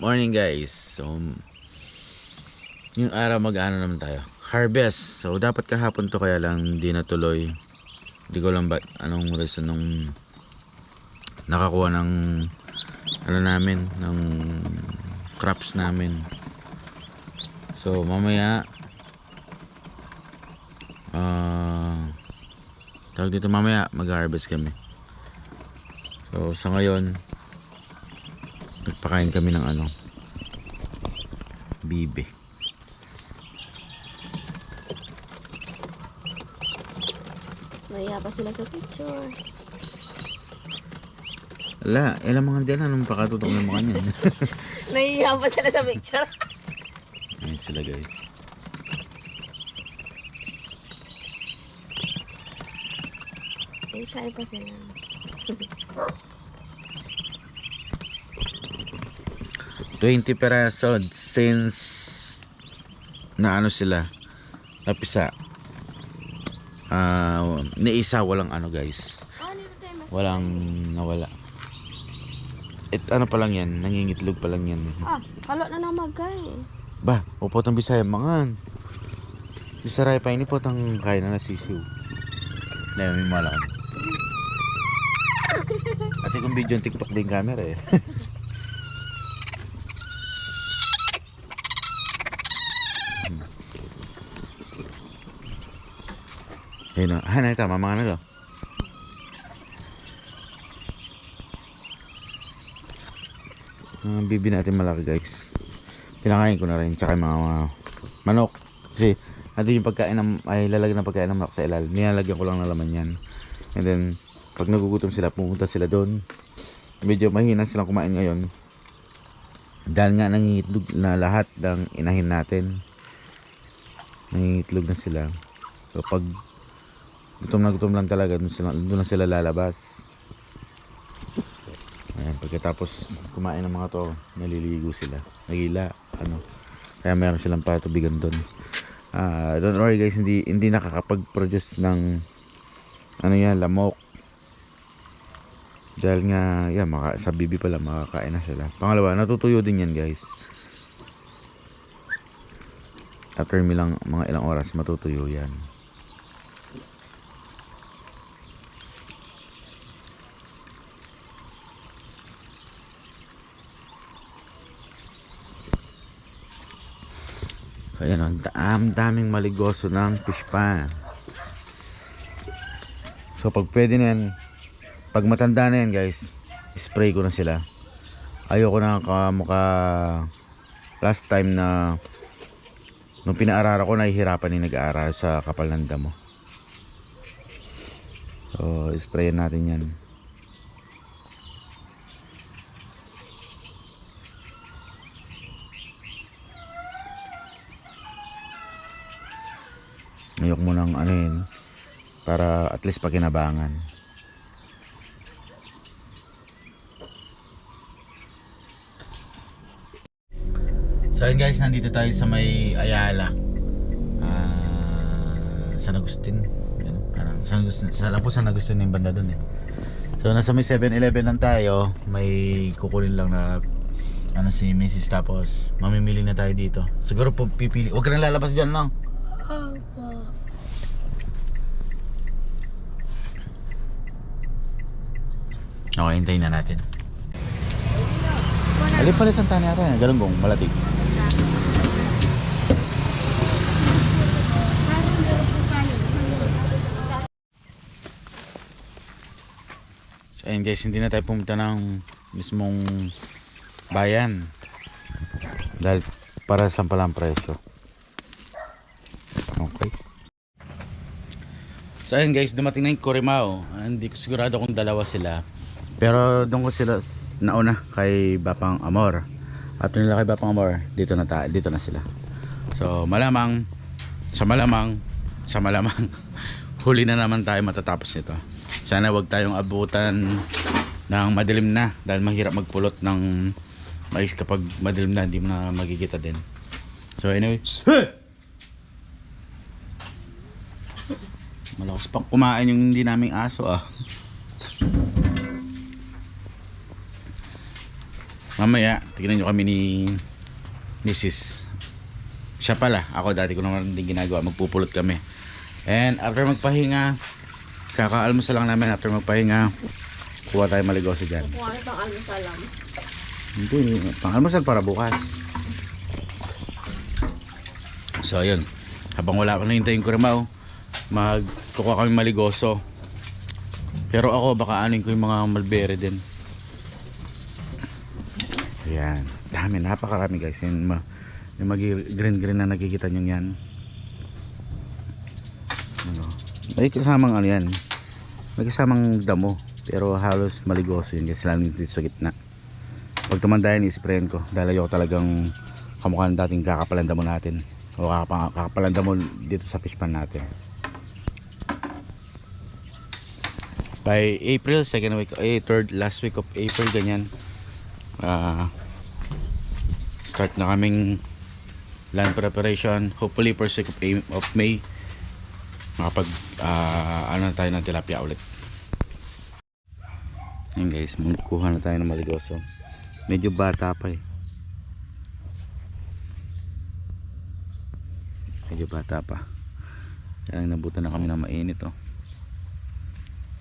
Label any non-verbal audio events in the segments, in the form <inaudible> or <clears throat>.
Morning guys. So, yung araw mag-ano naman tayo. Harvest. So, dapat kahapon to kaya lang hindi natuloy. Hindi ko lang ba anong reason nung nakakuha ng ano namin, ng crops namin. So, mamaya ah tawag dito mamaya mag-harvest kami. So, sa ngayon, nagpakain kami ng ano, bibe. Naiya pa sila sa picture. Ala, ilang mga dyan, anong pakatutok ng mga niyan? <laughs> Naiya pa sila sa picture. Ayan sila guys. Ay, shy pa sila. <laughs> 20 peraso since na ano sila napisa. Ah ni isa walang ano guys. Mas... walang nawala. It ano pa lang yan? Nangingitlog pa lang yan. Ah, kalo na na magkay. ba upot ang bisaya mangan. Bisaray pa ini pot ang kain na nasisiw. Na may malakan <laughs> ate kung video yung tiktok din camera eh <laughs> Ayun na. Ah, nakita. Mama na to. Mga bibi natin malaki guys. Pinakain ko na rin. Tsaka mga, mga manok. Kasi ando yung pagkain ng, ay lalagyan ng pagkain ng manok sa ilal. Nilalagyan ko lang ng laman yan. And then, pag nagugutom sila, pumunta sila doon. Medyo mahina silang kumain ngayon. Dahil nga nangingitlog na lahat ng inahin natin. Nangingitlog na sila. So pag gutom na gutom lang talaga, doon, sila, doon sila lalabas. Ayan, pagkatapos kumain ng mga to, naliligo sila. Nagila, ano. Kaya meron silang patubigan doon. Ah, don't worry guys, hindi hindi nakakapag-produce ng ano yan, lamok. Dahil nga, yan, maka, sa bibi pala, makakain na sila. Pangalawa, natutuyo din yan guys. After milang, mga ilang oras, matutuyo yan. Ayan, ang dam, daming maligoso ng fish pan. So, pag pwede na yan, pag matanda na yan, guys, spray ko na sila. Ayoko na kamukha last time na nung pinaarara ko, nahihirapan yung nag-aaral sa kapal ng damo. So, sprayan natin yan. Ayok mo nang ano para at least pakinabangan. So ayun guys, nandito tayo sa may Ayala. Ah, San Agustin. Yan, parang San Agustin, sa alam ko San Agustin yung banda doon eh. So nasa may 7-Eleven lang tayo. May kukunin lang na ano si Mrs. Tapos mamimili na tayo dito. Siguro po pipili. Huwag ka nang lalabas dyan lang. Opo. Okay, hintayin na natin. Alip palit ang tani ata. Galunggong, malatig. So, ayun guys, hindi na tayo pumunta ng mismong bayan. Dahil para sa palang presyo. Okay. So ayun guys, dumating na yung Corimao. Ah, Hindi ko sigurado kung dalawa sila. Pero doon ko sila nauna kay Bapang Amor. At nila kay Bapang Amor, dito na ta dito na sila. So malamang sa malamang sa malamang <laughs> huli na naman tayo matatapos nito. Sana wag tayong abutan ng madilim na dahil mahirap magpulot ng mais kapag madilim na hindi mo na magigita din. So anyway, Malakas pa kumain yung hindi naming aso ah. Mamaya, tignan nyo kami ni Mrs. Siya pala, ako dati ko naman din ginagawa, magpupulot kami. And after magpahinga, kakaalmusal lang namin after magpahinga, kuha tayo maligoso dyan. Kung ano pang. Hindi, pang-almusal para bukas. So, ayun. Habang wala pa nahintayin ko Rimaw, magkukuha kami maligoso. Pero ako, baka anin ko yung mga malbere din. Ayan. Dami, napakarami guys. Ma yung mag green green na nakikita nyo yan. Ano? May kasamang ano yan. May kasamang damo. Pero halos maligoso yun kasi lang dito sa gitna pag tumanda yan isprayan ko dahil ayoko talagang kamukha ng dating kakapalan damo natin o kakapa- kakapalan damo dito sa fish pan natin by April second week eh third last week of April ganyan ah start na kaming land preparation hopefully first week of, May makapag ah, ano na tayo ng tilapia ulit Ayun guys, magkuha na tayo ng maligoso. Medyo bata pa eh. Medyo bata pa. Kaya nabutan na kami ng mainit oh.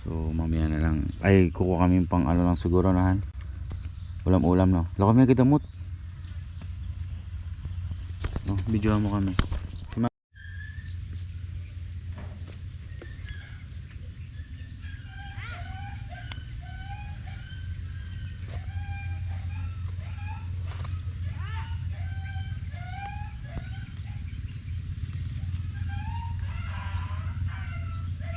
So mamaya na lang. Ay, kukuha kami pang ano lang siguro na han. Ulam ulam no. Lako kami agad damot. No, videohan mo kami. Si Ma-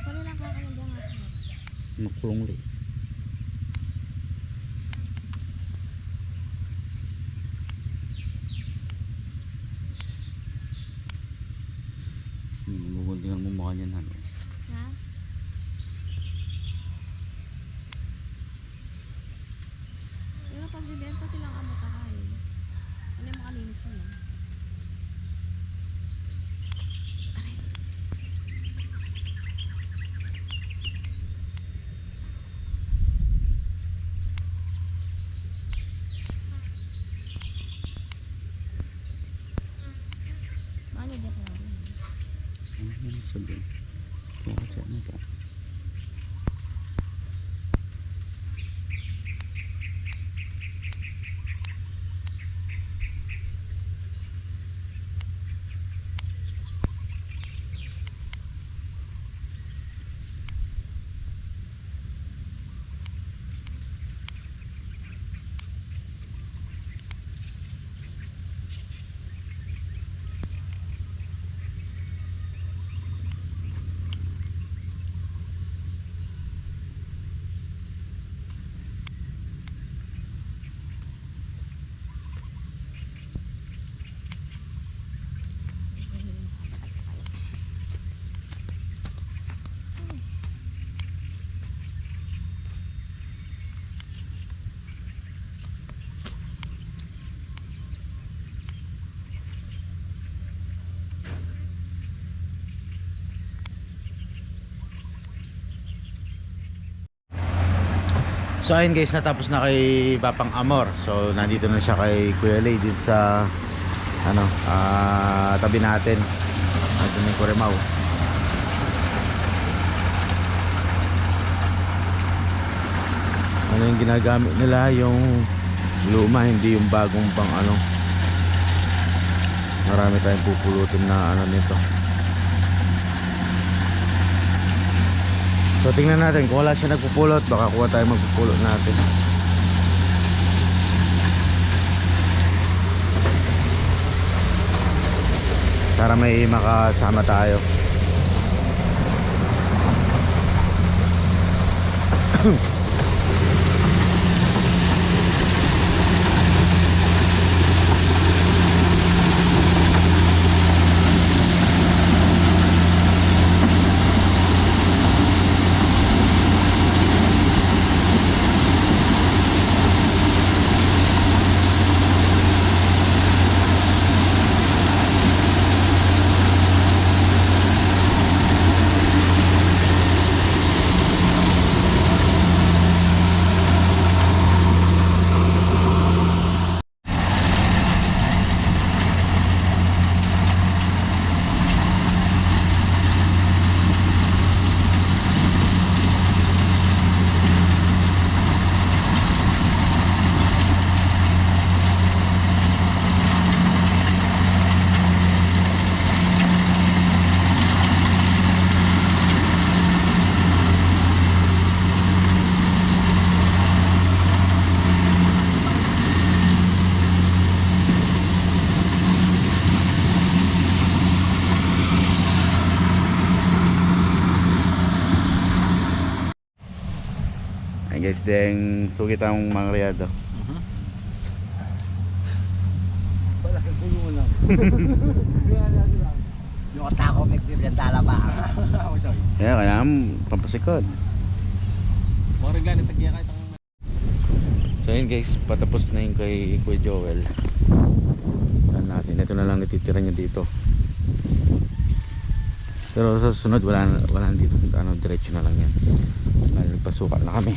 Wala lang kakalang nga sa Magpulong ulit. Hmm, Muguntingan mo mukha niyan han. Ha? Pero pag bibenta silang amo kakain. Ano yung makalinis na lang? Ano dyan pa namin? Ano yung sabihin? Kaya siya mo pa. So ayun guys, natapos na kay Papang Amor. So nandito na siya kay Kuya Lay dito sa ano, ah tabi natin. Ito ni Kuremao. Ano yung ginagamit nila yung luma, hindi yung bagong pang ano. Marami tayong pupulutin na ano nito. So tingnan natin kung wala siya nagpupulot baka kuha tayo magpupulot natin. Para may makasama tayo. Hmm. <clears throat> guys, deng sugit ang mga riyado. Yung ata ko may pirgandala ba? Kaya kaya pampasikod. Mga regalo tagya kahit ang So yun guys, patapos na yun kay Kuya Joel. Yan natin, ito na lang natitira niya dito. Pero sa susunod wala wala dito, ano, diretso na lang yan. Dahil pasuka na kami.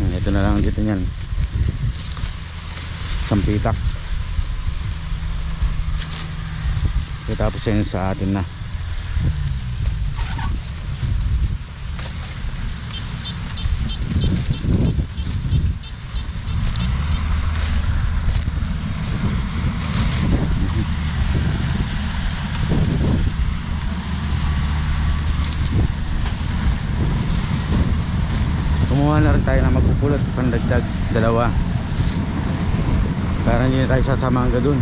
Yan, ito na lang dito niyan. Sampitak. So, tapos yan sa atin na. Kumuha na rin tayo na magpupulot pandagdag dalawa. Para hindi tayo sasama hanggang dun.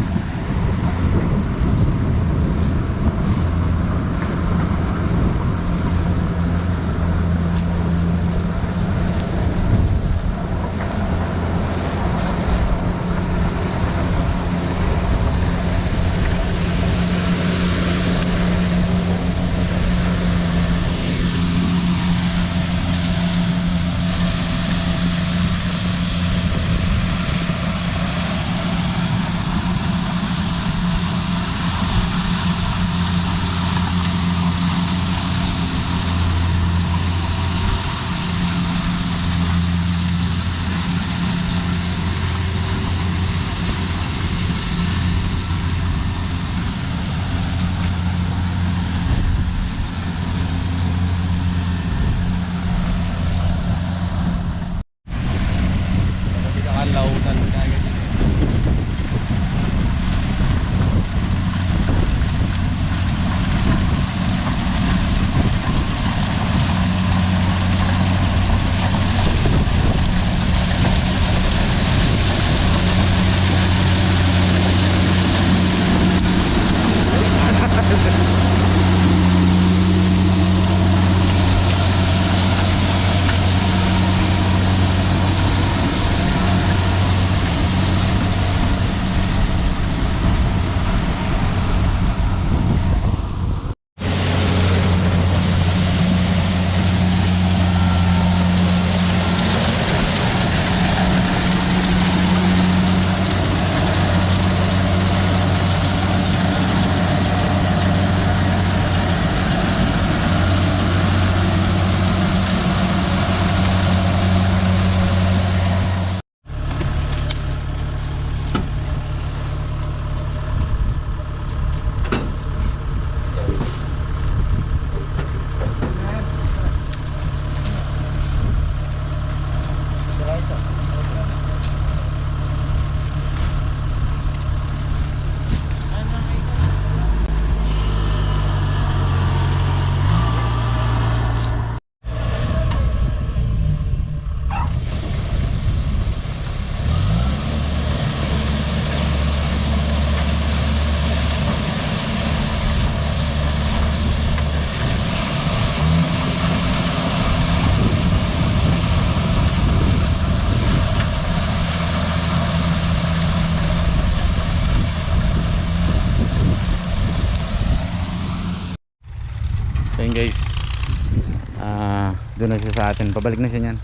Doon na siya sa atin. Pabalik na siya niyan.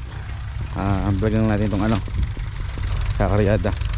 Ah, vlog lang natin tong ano. Sa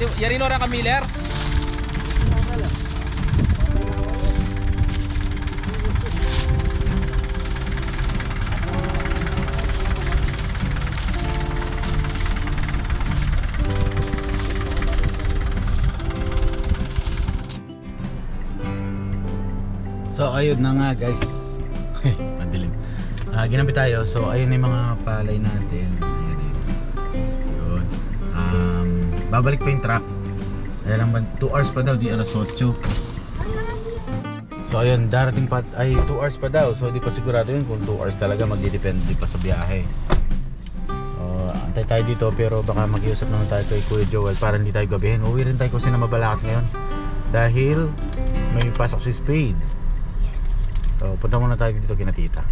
Ito, yari nora ka Miller? So ayun na nga guys. <laughs> Madilim. Ah, ginamit tayo. So ayun na yung mga palay natin. Babalik pa yung truck. Kaya lang 2 hours pa daw, di alas 8. So ayun, darating pa ay 2 hours pa daw. So di pa sigurado yun kung 2 hours talaga magdidepende pa sa biyahe. So, antay tayo dito pero baka mag-iusap naman tayo kay Kuya Joel para hindi tayo gabihin. Uwi rin tayo kasi na mabalakat ngayon. Dahil may pasok si Spade. So punta muna tayo dito kina tita.